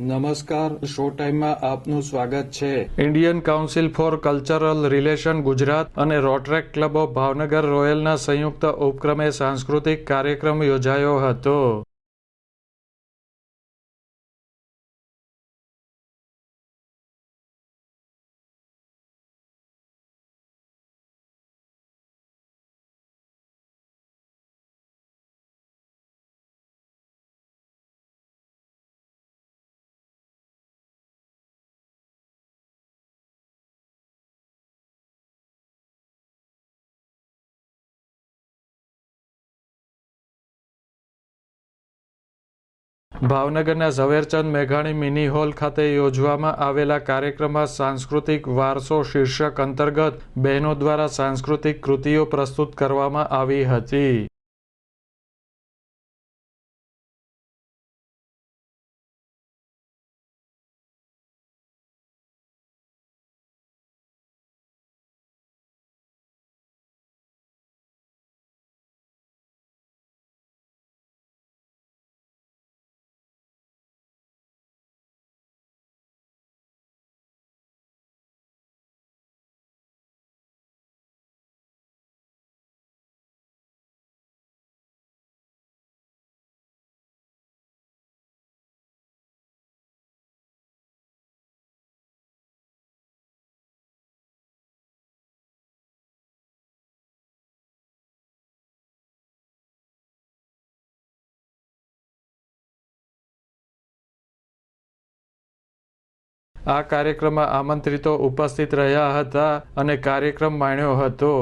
નમસ્કાર, શો ટાઈમમાં આપનું સ્વાગત છે. Indian council for cultural relation Gujarat અને રોટરેક ક્લબ ઓફ ભાવનગર રોયલના સંયુક્ત ઉપક્રમે સાંસ્કૃતિક કાર્યક્રમ યોજાયો હતો. ભાવનગરના ઝવેરચંદ મેઘાણી મિની હોલ ખાતે યોજવામાં આવેલા કાર્યક્રમમાં સાંસ્કૃતિક વારસો શીર્ષક અંતર્ગત બહેનો દ્વારા સાંસ્કૃતિક કૃતિઓ પ્રસ્તુત કરવામાં આવી હતી. આ કાર્યક્રમમાં આમંત્રિતો ઉપસ્થિત રહ્યા હતા અને કાર્યક્રમ માણ્યો હતો.